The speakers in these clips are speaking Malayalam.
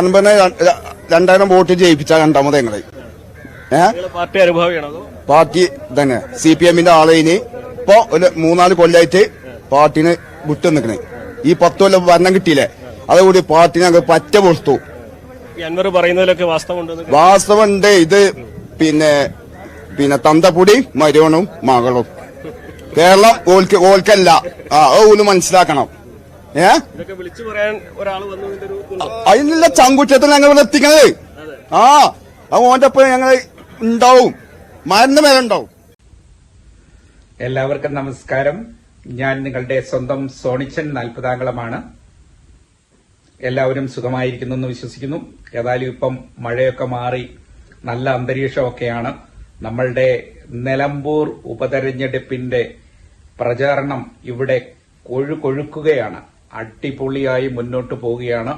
അൻപതിനെ രണ്ടായിരം വോട്ട് ജയിപ്പിച്ച രണ്ടാമത് ഞങ്ങൾ പാർട്ടി അനുഭവിയാണോ പാർട്ടി തന്നെ സി പി എമ്മിന്റെ ആളേന് ഇപ്പൊ ഒരു മൂന്നാൽ കൊല്ലായിട്ട് പാർട്ടിന് വിട്ടു നിൽക്കണേ. ഈ പത്ത് കൊല്ലം ഭരണം കിട്ടിയില്ലേ? അതുകൂടി പാർട്ടി ഞങ്ങൾ പറ്റ പൊർത്തു അൻവർ പറയുന്നതിലൊക്കെ വാസ്തവമുണ്ട്. വാസ്തവണ്ട് ഇത് പിന്നെ പിന്നെ തന്തപ്പൊടി മരുവണും മകളും. കേരളം ഓൽക്ക് ഓൽക്കല്ല. ആ ഓൽ മനസ്സിലാക്കണം. ഏ? അതിനുള്ള ചങ്കുറ്റത്തിൽ ഞങ്ങൾ ഇവിടെ എത്തിക്കണത്. ആ അത് ഓന്റെ ഒപ്പം ഞങ്ങൾ ഉണ്ടാവും. മരുന്ന് മേലെ ഉണ്ടാവും. എല്ലാവർക്കും നമസ്കാരം. ഞാൻ നിങ്ങളുടെ സ്വന്തം സോണിച്ചൻ നാൽപ്പതാംകളമാണ് എല്ലാവരും സുഖമായിരിക്കുന്നു എന്ന് വിശ്വസിക്കുന്നു. ഏതായാലും ഇപ്പം മഴയൊക്കെ മാറി നല്ല അന്തരീക്ഷമൊക്കെയാണ്. നമ്മളുടെ നിലമ്പൂർ ഉപതെരഞ്ഞെടുപ്പിന്റെ പ്രചാരണം ഇവിടെ കൊഴുകൊഴുക്കുകയാണ് അടിപൊളിയായി മുന്നോട്ട് പോവുകയാണ്.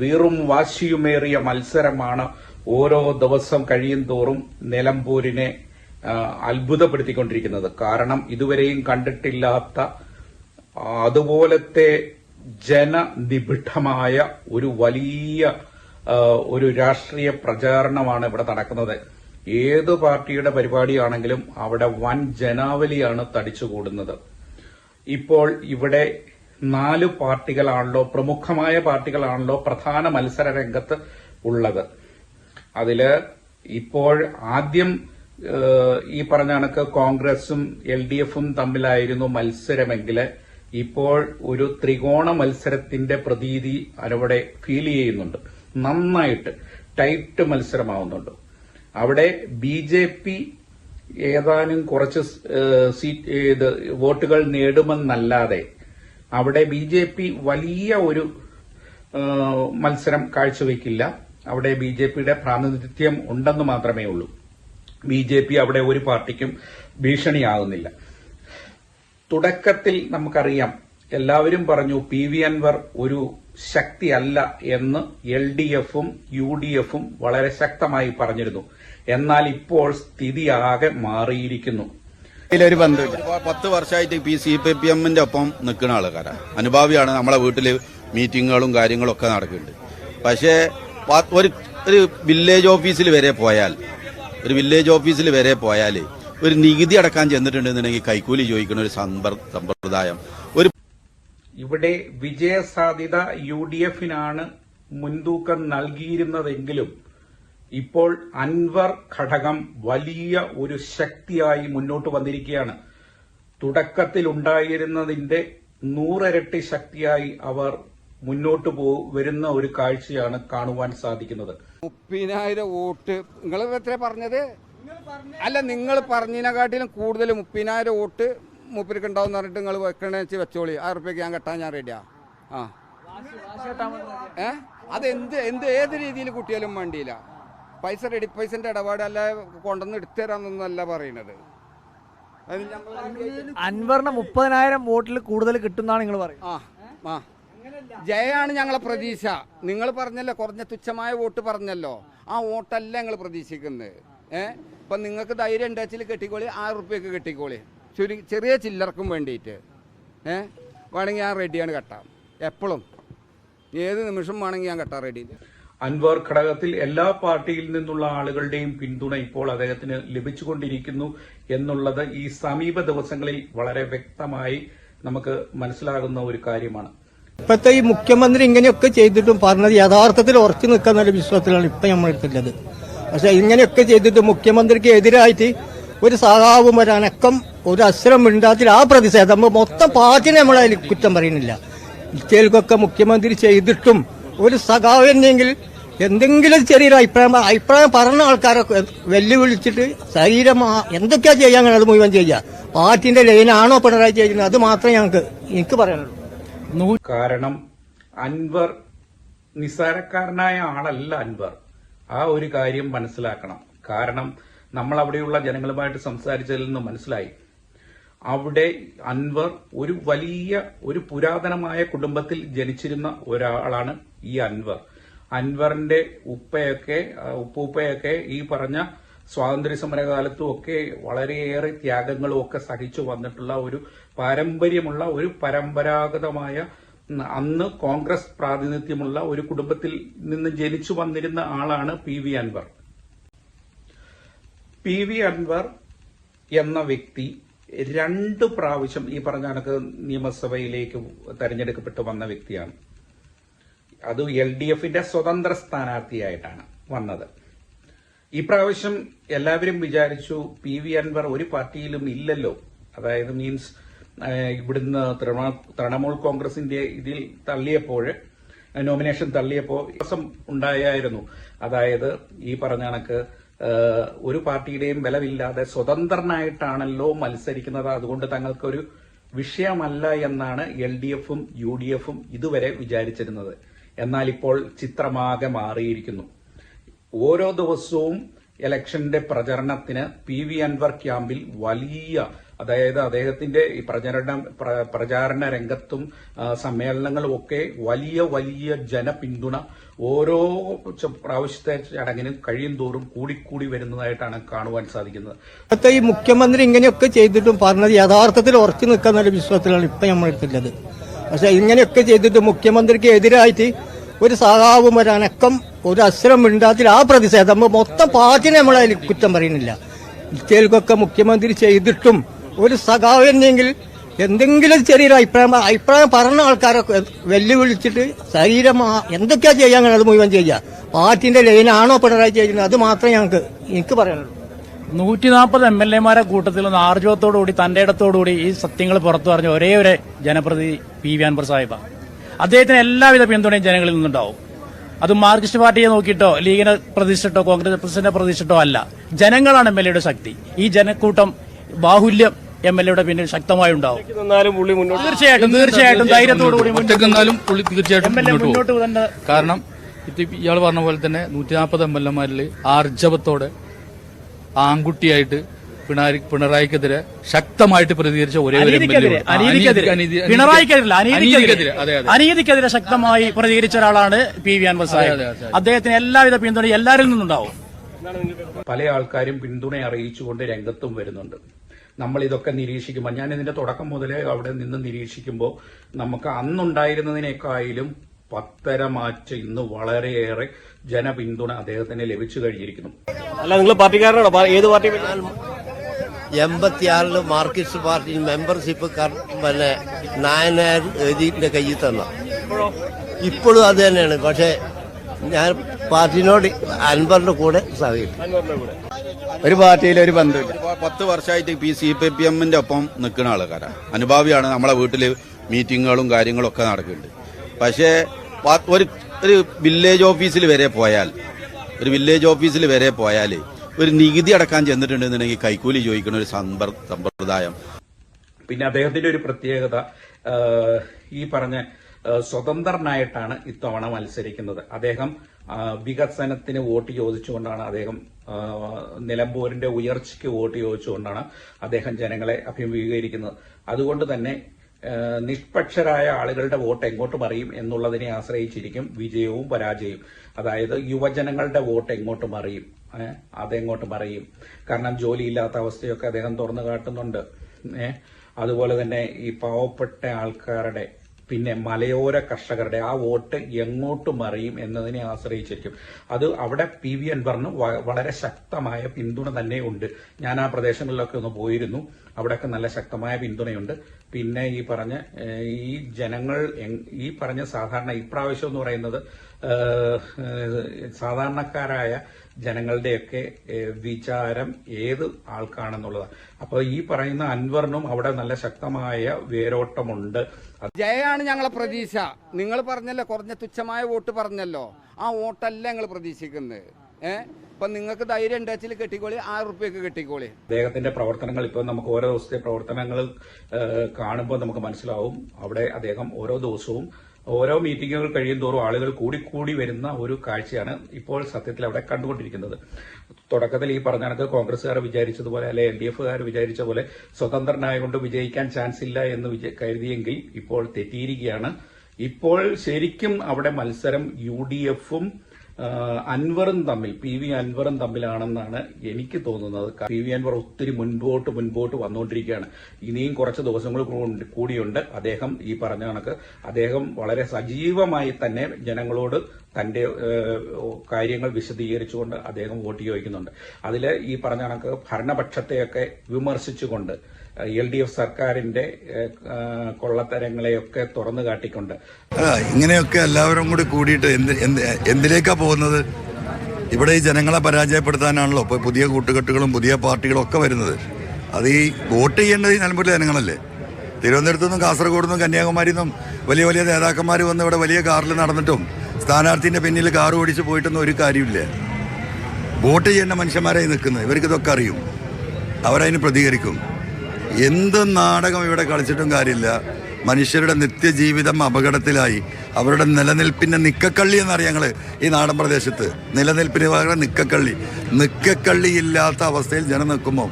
വീറും വാശിയുമേറിയ മത്സരമാണ് ഓരോ ദിവസം കഴിയും തോറും നിലമ്പൂരിനെ അത്ഭുതപ്പെടുത്തിക്കൊണ്ടിരിക്കുന്നത്. കാരണം ഇതുവരെയും കണ്ടിട്ടില്ലാത്ത അതുപോലത്തെ ജനനിബിഡമായ ഒരു വലിയ ഒരു രാഷ്ട്രീയ പ്രചാരണമാണ് ഇവിടെ നടക്കുന്നത്. ഏത് പാർട്ടിയുടെ പരിപാടിയാണെങ്കിലും അവിടെ വൻ ജനാവലിയാണ് തടിച്ചുകൂടുന്നത്. ഇപ്പോൾ ഇവിടെ നാല് പാർട്ടികളാണല്ലോ പ്രമുഖമായ പാർട്ടികളാണല്ലോ പ്രധാന മത്സര രംഗത്ത് ഉള്ളത്. അതിൽ ഇപ്പോൾ ആദ്യം ഈ പറഞ്ഞ കണക്ക് കോൺഗ്രസും എൽ ഡി എഫും തമ്മിലായിരുന്നു മത്സരമെങ്കിൽ ഇപ്പോൾ ഒരു ത്രികോണ മത്സരത്തിന്റെ പ്രതീതി അവിടെ ഫീൽ ചെയ്യുന്നുണ്ട്. നന്നായിട്ട് ടൈറ്റ് മത്സരമാവുന്നുണ്ട്. അവിടെ ബി ജെ പി ഏതാനും കുറച്ച് സീറ്റ് വോട്ടുകൾ നേടുമെന്നല്ലാതെ അവിടെ ബി ജെ പി വലിയ ഒരു മത്സരം കാഴ്ചവെക്കില്ല. അവിടെ ബി ജെ പിയുടെ പ്രാതിനിധ്യം ഉണ്ടെന്ന് മാത്രമേ ഉള്ളൂ. ബി ജെ പി അവിടെ ഒരു പാർട്ടിക്കും ഭീഷണിയാകുന്നില്ല. തുടക്കത്തിൽ നമുക്കറിയാം എല്ലാവരും പറഞ്ഞു പി വി അൻവർ ഒരു ശക്തിയല്ല എന്ന് എൽ ഡി എഫും യു ഡി എഫും വളരെ ശക്തമായി പറഞ്ഞിരുന്നു. എന്നാൽ ഇപ്പോൾ സ്ഥിതി ആകെ മാറിയിരിക്കുന്നു. ഇതിലൊരു ബന്ധമില്ല. പത്ത് വർഷമായിട്ട് പി സി പി പി എമ്മിന്റെ ഒപ്പം നിൽക്കുന്ന ആൾക്കാരാണ് അനുഭാവിയാണ് നമ്മളെ വീട്ടിൽ മീറ്റിങ്ങുകളും കാര്യങ്ങളും ഒക്കെ നടക്കുന്നുണ്ട്. പക്ഷേ ഒരു ഒരു വില്ലേജ് ഓഫീസിൽ വരെ പോയാൽ ഒരു വില്ലേജ് ഓഫീസിൽ വരെ പോയാൽ ഒരു നികുതി അടക്കാൻ ചെന്നിട്ടുണ്ടെന്നുണ്ടെങ്കിൽ കൈക്കൂലി ചോദിക്കുന്ന ഒരു സമ്പ്ര- സമ്പ്രദായം. ഒരു ഇവിടെ വിജയസാധ്യത യു ഡി എഫിനാണ് മുൻതൂക്കം നൽകിയിരുന്നതെങ്കിലും ഇപ്പോൾ അൻവർ ഘടകം വലിയ ഒരു ശക്തിയായി മുന്നോട്ട് വന്നിരിക്കുകയാണ്. തുടക്കത്തിൽ ഉണ്ടായിരുന്നതിന്റെ നൂറരട്ടി ശക്തിയായി അവർ മുന്നോട്ട് പോ വരുന്ന ഒരു കാഴ്ചയാണ് കാണുവാൻ സാധിക്കുന്നത്. മുപ്പതിനായിരം വോട്ട്. നിങ്ങൾ എത്ര പറഞ്ഞത്? അല്ല നിങ്ങൾ പറഞ്ഞതിനെക്കാട്ടിലും കൂടുതൽ മുപ്പതിനായിരം വോട്ട് മൂപ്പർക്ക് ഉണ്ടാവും പറഞ്ഞിട്ട് നിങ്ങൾ വെക്കണ വെച്ച് വെച്ചോളി. ആ റുപ്യക്ക് ഞാൻ കെട്ടാൻ ഞാൻ റെഡിയാ ആ. ഏ? അത് എന്ത് എന്ത് ഏത് രീതിയിൽ കുട്ടിയാലും വേണ്ടിയില്ല. പൈസ റെഡി പൈസന്റെ ഇടപാടല്ല കൊണ്ടുവന്ന് എടുത്തരാന്നല്ല പറയുന്നത്. അൻവറിന് മുപ്പതിനായിരം വോട്ടിൽ കൂടുതൽ കിട്ടുന്നാണ് നിങ്ങൾ പറയുന്നത്. ആ ആ. ജയാണ് ഞങ്ങളെ പ്രതീക്ഷ. നിങ്ങൾ പറഞ്ഞല്ലോ കുറഞ്ഞ തുച്ഛമായ വോട്ട് പറഞ്ഞല്ലോ. ആ വോട്ടല്ല ഞങ്ങൾ പ്രതീക്ഷിക്കുന്നത്. ഏ? ഇപ്പം നിങ്ങൾക്ക് ധൈര്യം ഉണ്ടാച്ചിൽ കെട്ടിക്കോളി ആറ് റുപ്യക്ക് കെട്ടിക്കോളി. ചുരു ചെറിയ ചില്ലർക്കും വേണ്ടിയിട്ട്. ഏ? വേണമെങ്കിൽ ഞാൻ റെഡിയാണ് കെട്ടാം. എപ്പോഴും ഏത് നിമിഷം വേണമെങ്കിൽ ഞാൻ കെട്ടാം റെഡി അൻവർ ഘടകത്തിൽ എല്ലാ പാർട്ടിയിൽ നിന്നുള്ള ആളുകളുടെയും പിന്തുണ ഇപ്പോൾ അദ്ദേഹത്തിന് ലഭിച്ചുകൊണ്ടിരിക്കുന്നു എന്നുള്ളത് ഈ സമീപ ദിവസങ്ങളിൽ വളരെ വ്യക്തമായി നമുക്ക് മനസ്സിലാകുന്ന ഒരു കാര്യമാണ്. ഇപ്പോഴത്തെ ഈ മുഖ്യമന്ത്രി ഇങ്ങനെയൊക്കെ ചെയ്തിട്ടും പറഞ്ഞത് യഥാർത്ഥത്തിൽ ഉറച്ചു നിൽക്കുന്ന ഒരു വിശ്വാസത്തിലാണ് ഇപ്പം നമ്മൾ എടുത്തിട്ടുള്ളത്. പക്ഷെ ഇങ്ങനെയൊക്കെ ചെയ്തിട്ട് മുഖ്യമന്ത്രിക്ക് എതിരായിട്ട് ഒരു സഹാവും ഒരു അനക്കം ഒരു അസ്ത്രം ഉണ്ടാത്തിൽ ആ പ്രതിഷേധം മൊത്തം പാർട്ടിനെ നമ്മൾ അതിൽ കുറ്റം പറയുന്നില്ല. ഇറ്റേൽക്കൊക്കെ മുഖ്യമന്ത്രി ചെയ്തിട്ടും ഒരു സഖാവെന്നെങ്കിൽ എന്തെങ്കിലും ചെറിയൊരു അഭിപ്രായം അഭിപ്രായം പറഞ്ഞ ആൾക്കാരെ വെല്ലുവിളിച്ചിട്ട് ശരീരം എന്തൊക്കെയാ ചെയ്യാൻ അത് മുഴുവൻ ചെയ്യുക പാർട്ടിന്റെ ലൈനാണോ പിണറായി ചെയ്യുന്നത്? അത് മാത്രമേ ഞങ്ങൾക്ക് എനിക്ക് പറയാനുള്ളൂ. കാരണം അൻവർ നിസ്സാരക്കാരനായ ആളല്ല അൻവർ. ആ ഒരു കാര്യം മനസ്സിലാക്കണം. കാരണം നമ്മൾ അവിടെയുള്ള ജനങ്ങളുമായിട്ട് സംസാരിച്ചതിൽ നിന്ന് മനസ്സിലായി. അവിടെ അൻവർ ഒരു വലിയ ഒരു പുരാതനമായ കുടുംബത്തിൽ ജനിച്ചിരുന്ന ഒരാളാണ് ഈ അൻവർ. അൻവറിന്റെ ഉപ്പയൊക്കെ ഉപ്പൂപ്പയൊക്കെ ഈ പറഞ്ഞ സ്വാതന്ത്ര്യ സമരകാലത്തും ഒക്കെ വളരെയേറെ ത്യാഗങ്ങളും ഒക്കെ സഹിച്ചു വന്നിട്ടുള്ള ഒരു പാരമ്പര്യമുള്ള ഒരു പരമ്പരാഗതമായ അന്ന് കോൺഗ്രസ് പ്രാതിനിധ്യമുള്ള ഒരു കുടുംബത്തിൽ നിന്ന് ജനിച്ചു വന്നിരുന്ന ആളാണ് P V Anvar. P V Anvar എന്ന വ്യക്തി രണ്ട് പ്രാവശ്യം ഈ പറഞ്ഞ കണക്ക് നിയമസഭയിലേക്ക് തെരഞ്ഞെടുക്കപ്പെട്ട് വന്ന വ്യക്തിയാണ്. അത് എൽ ഡി എഫിന്റെ സ്വതന്ത്ര സ്ഥാനാർത്ഥിയായിട്ടാണ് വന്നത്. ഈ പ്രാവശ്യം എല്ലാവരും വിചാരിച്ചു പി വി അൻവർ ഒരു പാർട്ടിയിലും ഇല്ലല്ലോ. അതായത് മീൻസ് ഇവിടുന്ന് തൃണ- തൃണമൂൽ കോൺഗ്രസിന്റെ ഇതിൽ തള്ളിയപ്പോൾ നോമിനേഷൻ തള്ളിയപ്പോൾ ദിവസം ഉണ്ടായായിരുന്നു. അതായത് ഈ പറഞ്ഞ കണക്ക് ഒരു പാർട്ടിയുടെയും ബലമില്ലാതെ സ്വതന്ത്രനായിട്ടാണല്ലോ മത്സരിക്കുന്നത്. അതുകൊണ്ട് തങ്ങൾക്കൊരു വിഷയമല്ല എന്നാണ് എൽ ഡി എഫും യു ഡി എഫും ഇതുവരെ വിചാരിച്ചിരുന്നത്. എന്നാൽ ഇപ്പോൾ ചിത്രമാകെ മാറിയിരിക്കുന്നു. ഓരോ ദിവസവും ഇലക്ഷന്റെ പ്രചരണത്തിന് പി വി അൻവർ ക്യാമ്പിൽ വലിയ അതായത് അദ്ദേഹത്തിന്റെ ഈ പ്രചരണ പ്രചാരണ രംഗത്തും സമ്മേളനങ്ങളും ഒക്കെ വലിയ വലിയ ജനപിന്തുണ ഓരോ പ്രാവശ്യത്തെ ചടങ്ങിനും കഴിയും തോറും കൂടിക്കൂടി വരുന്നതായിട്ടാണ് കാണുവാൻ സാധിക്കുന്നത്. ഈ മുഖ്യമന്ത്രി ഇങ്ങനെയൊക്കെ ചെയ്തിട്ടും പറഞ്ഞത് യഥാർത്ഥത്തിൽ ഉറച്ചു നിൽക്കുന്ന ഒരു വിശ്വാസത്തിലാണ് ഇപ്പൊ നമ്മളെടുത്തുള്ളത് പക്ഷെ ഇങ്ങനെയൊക്കെ ചെയ്തിട്ട് മുഖ്യമന്ത്രിക്ക് എതിരായിട്ട് ഒരു സഹാവും ഒരനക്കം ഒരു അസ്ത്രം മിണ്ടാത്തിൽ ആ പ്രതിഷേധം മൊത്തം പാർട്ടിനെ നമ്മളതിൽ കുറ്റം പറയുന്നില്ല. ഇത്തേൽക്കൊക്കെ മുഖ്യമന്ത്രി ചെയ്തിട്ടും ഒരു സഖാവ് എന്നെങ്കിൽ എന്തെങ്കിലും ചെറിയൊരു അഭിപ്രായം അഭിപ്രായം പറഞ്ഞ ആൾക്കാരൊക്കെ വെല്ലുവിളിച്ചിട്ട് ശരീരം എന്തൊക്കെയാ ചെയ്യാൻ അത് മുഴുവൻ ചെയ്യുക? പാർട്ടിന്റെ ലൈനാണോ പിണറായി ചെയ്യുന്നത്? അത് മാത്രമേ ഞങ്ങൾക്ക് എനിക്ക് പറയാനുള്ളൂ. നൂറ്റി നാൽപ്പത് എം എൽ എമാരെ കൂട്ടത്തിൽ നിന്ന് ആർജവത്തോടുകൂടി തന്റെ ഇടത്തോടുകൂടി ഈ സത്യങ്ങൾ പുറത്തു പറഞ്ഞ ഒരേ ഒരു ജനപ്രതിനിധി പി വി അൻവർ സാഹിബ. അദ്ദേഹത്തിന് എല്ലാവിധ പിന്തുണയും ജനങ്ങളിൽ നിന്നുണ്ടാവും. അത് മാർക്സിസ്റ്റ് പാർട്ടിയെ നോക്കിയിട്ടോ ലീഗിനെ പ്രതിഷ്ഠിട്ടോ പ്രസിഡന്റിനെ പ്രതിഷ്ഠിട്ടോ അല്ല. ജനങ്ങളാണ് എം എൽ എയുടെ ശക്തി. ഈ ജനക്കൂട്ടം ബാഹുല്യം എം എൽ എയുടെ പിന്നിൽ ശക്തമായി ഉണ്ടാവും. തീർച്ചയായിട്ടും തീർച്ചയായിട്ടും ധൈര്യത്തോടുകൂടി മുന്നോട്ട് കാരണം ഇയാൾ പറഞ്ഞ പോലെ തന്നെ നൂറ്റി നാൽപ്പത് എം എൽ എമാരിൽ ആർജവത്തോടെ ആൺകുട്ടിയായിട്ട് പിണറായി പിണറായിക്കെതിരെ ശക്തമായിട്ട് പ്രതികരിച്ച ഒരേ അനീതിക്കെതിരെ അനീതിക്കെതിരെ. അതെ അതെ. അനീതിക്കെതിരെ ശക്തമായി പ്രതികരിച്ച ഒരാളാണ് പി വി അൻവർ സാഹിബ്. അതെ, അതെ. അദ്ദേഹത്തിന് എല്ലാവിധ പിന്തുണയും എല്ലാവരിൽ നിന്നുണ്ടാവും. പല ആൾക്കാരും പിന്തുണ അറിയിച്ചുകൊണ്ട് രംഗത്തും വരുന്നുണ്ട്. നമ്മൾ ഇതൊക്കെ നിരീക്ഷിക്കുമ്പോൾ ഞാൻ ഇതിന്റെ തുടക്കം മുതലേ അവിടെ നിന്ന് നിരീക്ഷിക്കുമ്പോൾ നമുക്ക് അന്നുണ്ടായിരുന്നതിനേക്കാളും പത്തര മാറ്റ് ഇന്ന് വളരെയേറെ ജനപിന്തുണ അദ്ദേഹത്തിന് ലഭിച്ചു കഴിഞ്ഞിരിക്കുന്നു. അല്ല നിങ്ങൾ പാർട്ടിക്കാരനാണോ? ഏത് പാർട്ടി എൺപത്തിയാറിൽ മാർക്സിസ്റ്റ് പാർട്ടി മെമ്പർഷിപ്പ് കർ- പിന്നെ നായനായർ എഴുതിന്റെ കയ്യിൽ തന്ന. ഇപ്പോഴും? അത് തന്നെയാണ്. പക്ഷേ ഞാൻ പാർട്ടിനോട് അൻവറിന്റെ കൂടെ സഹകരിക്കും ഒരു പാർട്ടിയിൽ ഒരു ബന്ധമില്ല. പത്ത് വർഷമായിട്ട് പി സി പി പി എമ്മിന്റെ ഒപ്പം നിൽക്കുന്ന ആൾക്കാരാണ് അനുഭാവിയാണ് നമ്മളെ വീട്ടിൽ മീറ്റിങ്ങുകളും കാര്യങ്ങളും ഒക്കെ നടക്കുന്നുണ്ട്. പക്ഷേ ഒരു ഒരു വില്ലേജ് ഓഫീസിൽ വരെ പോയാൽ ഒരു വില്ലേജ് ഓഫീസിൽ വരെ പോയാൽ ഒരു നികുതി അടക്കാൻ ചെന്നിട്ടുണ്ടെന്നുണ്ടെങ്കിൽ കൈക്കൂലി ചോദിക്കുന്ന ഒരു സമ്പ്ര- സമ്പ്രദായം. പിന്നെ അദ്ദേഹത്തിന്റെ ഒരു പ്രത്യേകത ഈ പറഞ്ഞ സ്വതന്ത്രനായിട്ടാണ് ഇത്തവണ മത്സരിക്കുന്നത്. അദ്ദേഹം വികസനത്തിന് വോട്ട് ചോദിച്ചുകൊണ്ടാണ് അദ്ദേഹം നിലമ്പൂരിന്റെ ഉയർച്ചയ്ക്ക് വോട്ട് ചോദിച്ചുകൊണ്ടാണ് അദ്ദേഹം ജനങ്ങളെ അഭിമുഖീകരിക്കുന്നത്. അതുകൊണ്ട് തന്നെ നിഷ്പക്ഷരായ ആളുകളുടെ വോട്ട് എങ്ങോട്ട് മറിയും എന്നുള്ളതിനെ ആശ്രയിച്ചിരിക്കും വിജയവും പരാജയവും. അതായത് യുവജനങ്ങളുടെ വോട്ട് എങ്ങോട്ട് മറിയും? അതെങ്ങോട്ട് മറിയും? കാരണം ജോലിയില്ലാത്ത അവസ്ഥയൊക്കെ അദ്ദേഹം തുറന്നു കാട്ടുന്നുണ്ട്. അതുപോലെ തന്നെ ഈ പാവപ്പെട്ട ആൾക്കാരുടെ പിന്നെ മലയോര കർഷകരുടെ ആ വോട്ട് എങ്ങോട്ട് മറിയും എന്നതിനെ ആശ്രയിച്ചിരിക്കും. അത് അവിടെ പി വി അൻവറിന് വളരെ ശക്തമായ പിന്തുണ തന്നെ ഉണ്ട് ഞാൻ ആ പ്രദേശങ്ങളിലൊക്കെ ഒന്ന് പോയിരുന്നു. അവിടെയൊക്കെ നല്ല ശക്തമായ പിന്തുണയുണ്ട്. പിന്നെ ഈ പറഞ്ഞ ഈ ജനങ്ങൾ ഈ പറഞ്ഞ സാധാരണ ഇപ്രാവശ്യം എന്ന് പറയുന്നത് സാധാരണക്കാരായ ജനങ്ങളുടെയൊക്കെ വിചാരം ഏത് ആൾക്കാണെന്നുള്ളതാണ്. അപ്പോൾ ഈ പറയുന്ന അൻവറിനും അവിടെ നല്ല ശക്തമായ വേരോട്ടമുണ്ട്. ജയമാണ് ഞങ്ങളെ പ്രതീക്ഷ. നിങ്ങൾ പറഞ്ഞല്ലോ കുറഞ്ഞ തുച്ഛമായ വോട്ട് പറഞ്ഞല്ലോ. ആ വോട്ടല്ല ഞങ്ങൾ പ്രതീക്ഷിക്കുന്നത്. ഏഹ് ഇപ്പൊ നിങ്ങൾക്ക് ധൈര്യം ഉണ്ടാച്ചിൽ കെട്ടിക്കോളി ആറ് റുപ്യക്ക് കെട്ടിക്കോളി. അദ്ദേഹത്തിന്റെ പ്രവർത്തനങ്ങൾ ഇപ്പൊ നമുക്ക് ഓരോ ദിവസത്തെ പ്രവർത്തനങ്ങൾ കാണുമ്പോൾ നമുക്ക് മനസ്സിലാവും. അവിടെ അദ്ദേഹം ഓരോ ദിവസവും ഓരോ മീറ്റിങ്ങുകൾ കഴിയും തോറും ആളുകൾ കൂടിക്കൂടി വരുന്ന ഒരു കാഴ്ചയാണ് ഇപ്പോൾ സത്യത്തിൽ അവിടെ കണ്ടുകൊണ്ടിരിക്കുന്നത്. തുടക്കത്തിൽ ഈ പറഞ്ഞ കണക്ക് കോൺഗ്രസ്സുകാർ വിചാരിച്ചതുപോലെ അല്ലെ എൽ ഡി എഫുകാർ വിചാരിച്ച പോലെ സ്വതന്ത്രനായകൊണ്ട് വിജയിക്കാൻ ചാൻസ് ഇല്ല എന്ന് കരുതിയെങ്കിൽ ഇപ്പോൾ തെറ്റിയിരിക്കുകയാണ്. ഇപ്പോൾ ശരിക്കും അവിടെ മത്സരം യു ഡി എഫും അൻവറും തമ്മിൽ പി വി അൻവറും തമ്മിലാണെന്നാണ് എനിക്ക് തോന്നുന്നത്. പി വി അൻവർ ഒത്തിരി മുൻപോട്ട് മുൻപോട്ട് വന്നുകൊണ്ടിരിക്കുകയാണ്. ഇനിയും കുറച്ച് ദിവസങ്ങൾ കൂടിയുണ്ട്. അദ്ദേഹം ഈ പറഞ്ഞ കണക്ക് അദ്ദേഹം വളരെ സജീവമായി തന്നെ ജനങ്ങളോട് തന്റെ കാര്യങ്ങൾ വിശദീകരിച്ചുകൊണ്ട് അദ്ദേഹം വോട്ട് ചോദിക്കുന്നുണ്ട്. അതിൽ ഈ പറഞ്ഞ കണക്ക് ഭരണപക്ഷത്തെയൊക്കെ വിമർശിച്ചുകൊണ്ട് എൽ ഡി എഫ് സർക്കാരിന്റെ കൊള്ളത്തരങ്ങളെയൊക്കെ തുറന്നു കാട്ടിക്കൊണ്ട്. ഇങ്ങനെയൊക്കെ എല്ലാവരും കൂടി കൂടിയിട്ട് എന്ത് എന്ത് എന്തിലേക്കാ പോകുന്നത്? ഇവിടെ ഈ ജനങ്ങളെ പരാജയപ്പെടുത്താനാണല്ലോ ഇപ്പൊ പുതിയ കൂട്ടുകെട്ടുകളും പുതിയ പാർട്ടികളും ഒക്കെ വരുന്നത്. അത് ഈ വോട്ട് ചെയ്യേണ്ടത് ഈ നിലമ്പൂരിലെ ജനങ്ങളല്ലേ? തിരുവനന്തപുരത്തു നിന്നും കാസർഗോഡ് നിന്നും കന്യാകുമാരി നിന്നും വലിയ വലിയ നേതാക്കന്മാർ വന്ന് ഇവിടെ വലിയ കാറിൽ നടന്നിട്ടും സ്ഥാനാർത്ഥിന്റെ പിന്നിൽ കാറ് ഓടിച്ച് പോയിട്ടൊന്നും ഒരു കാര്യമില്ല വോട്ട് ചെയ്യേണ്ട മനുഷ്യന്മാരായി നിൽക്കുന്നത് ഇവർക്ക് ഇതൊക്കെ അറിയും. അവരതിന് പ്രതികരിക്കും. എന്ത് നാടകം ഇവിടെ കളിച്ചിട്ടും കാര്യമില്ല. മനുഷ്യരുടെ നിത്യജീവിതം അപകടത്തിലായി. അവരുടെ നിലനിൽപ്പിന്റെ നിക്കക്കള്ളി എന്നറിയാം ഞങ്ങൾ ഈ നാടൻ പ്രദേശത്ത്. നിലനിൽപ്പിന് പകരം നിക്കക്കള്ളി. നിക്കക്കള്ളി ഇല്ലാത്ത അവസ്ഥയിൽ ജനം നിൽക്കുമ്പോൾ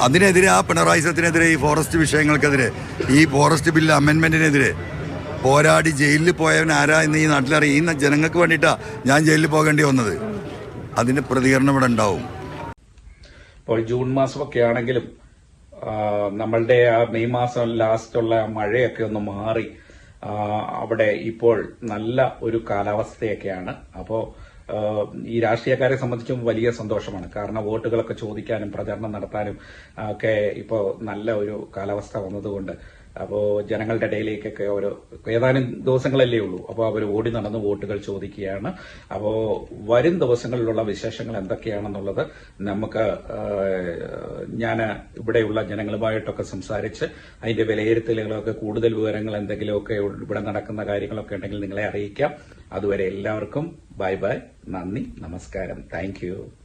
അതിനെതിരെ ആ പിണറായി സത്തിനെതിരെ ഈ ഫോറസ്റ്റ് വിഷയങ്ങൾക്കെതിരെ ഈ ഫോറസ്റ്റ് ബില്ല് അമെൻമെന്റിനെതിരെ പോരാടി ജയിലിൽ പോയവൻ ആരാ എന്ന് ഈ നാട്ടിലറിയുന്ന ജനങ്ങൾക്ക് വേണ്ടിയിട്ടാണ് ഞാൻ ജയിലിൽ പോകേണ്ടി വന്നത്. അതിന്റെ പ്രതികരണം ഇവിടെ ഉണ്ടാവും. ഇപ്പോൾ ജൂൺ മാസമൊക്കെ ആണെങ്കിലും നമ്മളുടെ ആ മെയ് മാസം ലാസ്റ്റുള്ള മഴയൊക്കെ ഒന്ന് മാറി അവിടെ ഇപ്പോൾ നല്ല ഒരു കാലാവസ്ഥയൊക്കെയാണ്. അപ്പോൾ ഈ രാഷ്ട്രീയക്കാരെ സംബന്ധിച്ചും വലിയ സന്തോഷമാണ്. കാരണം വോട്ടുകളൊക്കെ ചോദിക്കാനും പ്രചരണം നടത്താനും ഒക്കെ ഇപ്പോൾ നല്ല ഒരു കാലാവസ്ഥ വന്നതുകൊണ്ട് അപ്പോൾ ജനങ്ങളുടെ ഇടയിലേക്കൊക്കെ ഒരു ഏതാനും ദിവസങ്ങളല്ലേ ഉള്ളൂ. അപ്പോൾ അവർ ഓടി നടന്ന് വോട്ടുകൾ ചോദിക്കുകയാണ്. അപ്പോൾ വരും ദിവസങ്ങളിലുള്ള വിശേഷങ്ങൾ എന്തൊക്കെയാണെന്നുള്ളത് നമുക്ക് ഞാൻ ഇവിടെയുള്ള ജനങ്ങളുമായിട്ടൊക്കെ സംസാരിച്ച് അതിന്റെ വിലയിരുത്തലുകളൊക്കെ കൂടുതൽ വിവരങ്ങൾ എന്തെങ്കിലുമൊക്കെ ഇവിടെ നടക്കുന്ന കാര്യങ്ങളൊക്കെ ഉണ്ടെങ്കിൽ നിങ്ങളെ അറിയിക്കാം. അതുവരെ എല്ലാവർക്കും ബൈ ബൈ. നന്ദി. നമസ്കാരം. താങ്ക്